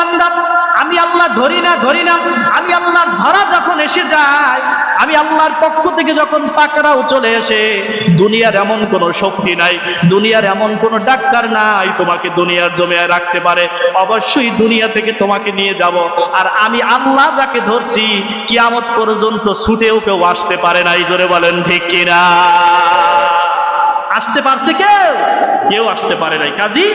বান্দা, আমি আল্লাহ ধরি না ধরি না, আমি আল্লাহর ধরা যখন এসে যায়, আমি আল্লাহর পক্ষ থেকে যখন পাকড়াও চলে এসে দুনিয়ার এমন কোন শক্তি নাই, দুনিয়ার এমন কোন ডাক্তার নাই তোমাকে দুনিয়ার জমিয়ে রাখতে পারে, অবশ্যই দুনিয়া থেকে তোমাকে নিয়ে যাব, আর আমি আল্লাহ যাকে ধরছি, কিয়ামত পর্যন্ত ছুটেও কেউ আসতে পারে নাই, জোরে বলেন ঠিক কিনা? আসতে পারছে কেউ? কেউ আসতে পারে নাই। কাজী,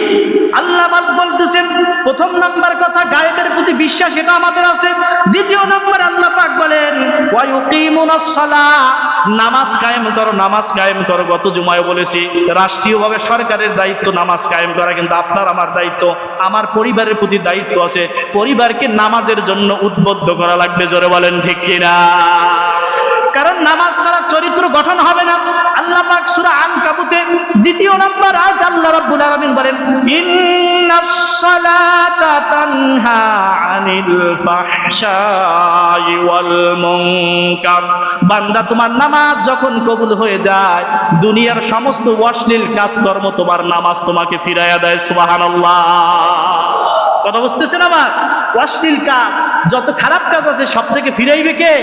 আল্লাহ বলতেছেন, প্রথম নাম্বার কথা গায়েবের প্রতি বিশ্বাস, এটা আমাদের আছে। দ্বিতীয় নাম্বার আল্লাহ পাক বলেন নামাজ কায়েম করো, নামাজ কায়েম করো। গত জুমায় বলেছি, রাষ্ট্রীয়ভাবে সরকারের দায়িত্ব নামাজ কায়েম করা, কিন্তু আপনার আমার দায়িত্ব, আমার পরিবারের প্রতি দায়িত্ব আছে। পরিবারকে নামাজের জন্য উদ্বুদ্ধ করা লাগবে, জোরে বলেন ঠিক কিনা? কারণ নামাজ ছাড়া চরিত্র গঠন হবে না। আল্লাহ পাক সূরা আনকাবুতে দ্বিতীয় নম্বর আয়াত আল্লাহ রাব্বুল আলামিন বলেন ইন্নাস সালাতা তানহা আনিল ফাহশাই ওয়াল মুনকার। বান্দা, তোমার নামাজ যখন কবুল হয়ে যায়, দুনিয়ার সমস্ত অশ্লীল কাজকর্ম তোমার নামাজ তোমাকে ফিরাইয়া দেয়, সুবহানাল্লাহ। কথা বুঝতেছেন আমার? অশ্লীল কাজ, যত খারাপ কাজ আছে সব থেকে ফিরাইবে কে?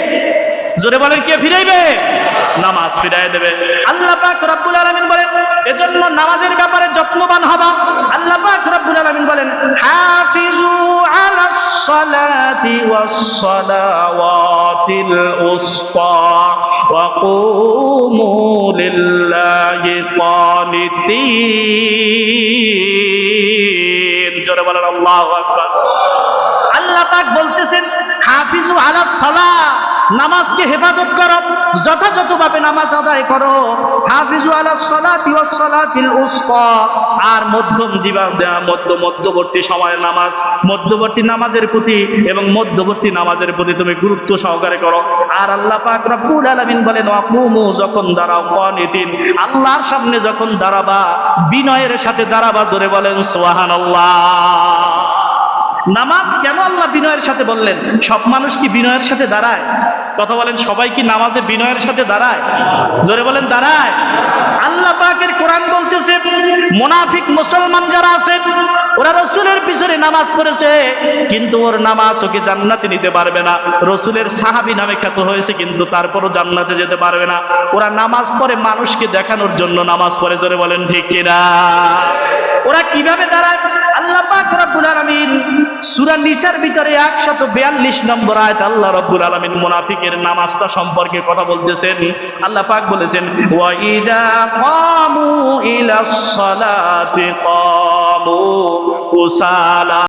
জোরে বলেন, কে ফিরাইবে? নামাজ ফিরাই দেবে। আল্লাহ পাক রব্বুল আলামিন বলেন, এজন্য নামাজের ব্যাপারে যত্নবান হবা। আল্লাহ পাক রব্বুল আলামিন বলেন, হাফিজু আলাস সালাতি ওয়াস সালাওয়াতিল উসতা ওয়া কুমু লিল্লাহি কানিতিন জোরে বলেন, আল্লাহু আকবার। আল্লাহ পাক বলতেছেন, হাফিজু আলা সালাহ নামাজকে হেফাজত করো, যথাযথভাবে নামাজ আদায় করো। হাফিজু আলা আর মধ্যম দিবা মধ্য, মধ্যবর্তী সময়ের নামাজ, মধ্যবর্তী নামাজের প্রতি এবং মধ্যবর্তী নামাজের প্রতি তুমি গুরুত্ব সহকারে করো। আর আল্লাহ পাক রব্বুল আলামিন বলেন যখন দাঁড়াও কানিতিন আল্লাহর সামনে যখন দাঁড়াবা, বিনয়ের সাথে দাঁড়াবা, জোরে বলেন, সুবহানাল্লাহ। নামাজ কেন আল্লাহ বিনয়ের সাথে বললেন? সব মানুষ কি বিনয়ের সাথে দাঁড়ায়? কথা বলেন, সবাই কি নামাজে বিনয়ের সাথে দাঁড়ায়? জোরে বলেন, দাঁড়ায়। আল্লাহ পাকের কোরআন বলতেছে, মোনাফিক মুসলমান যারা আছে, ওরা রসুলের পিছনে নামাজ পড়েছে, কিন্তু ওর নামাজ ওকে জান্নাতে নিতে পারবে না। রসুলের সাহাবি নামে খ্যাত হয়েছে, কিন্তু তারপরও জান্নাতে যেতে পারবে না। ওরা নামাজ পড়ে মানুষকে দেখানোর জন্য নামাজ পড়ে, জোরে বলেন ঠিক কিনা? ওরা কীভাবে দাঁড়ায়? সূরা ভিতরে 142 নম্বর আয়াত আল্লাহ রব্বুল আলামিন মুনাফিকের নামাজটা সম্পর্কে কথা বলতেছেন। আল্লাহ পাক বলেছেন ওয়া ইদা কামু ইলাস সালাতি কামু কুসালা